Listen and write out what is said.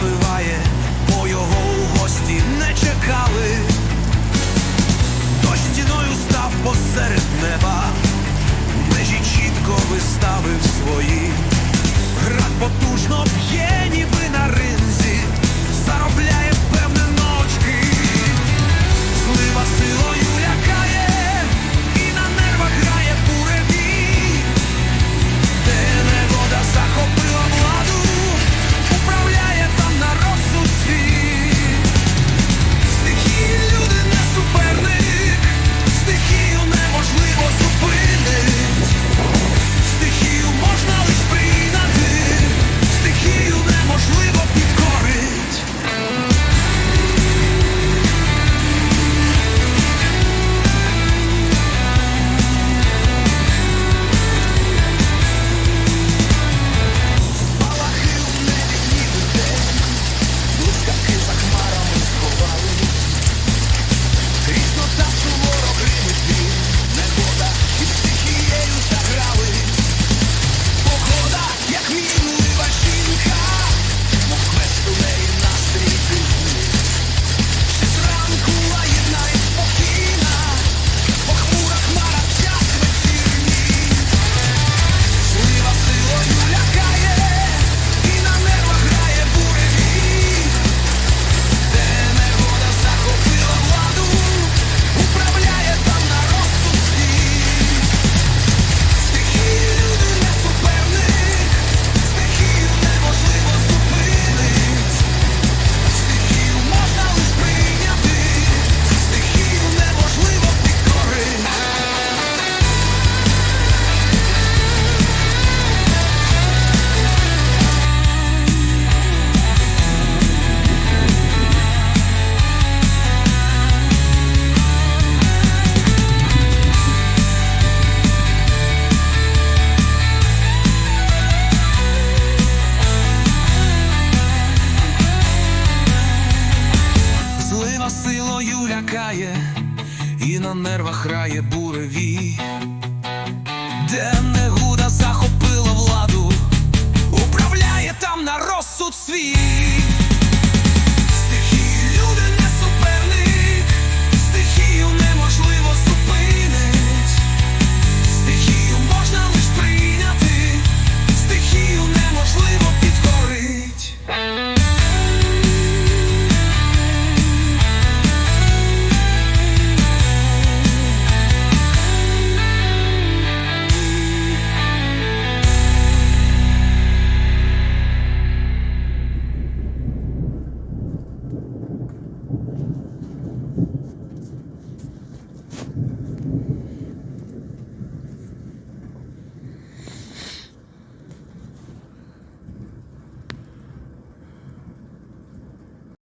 waar we waaien. барвах грає буревій, де негуда захопила владу, управляє там на розсуд свій.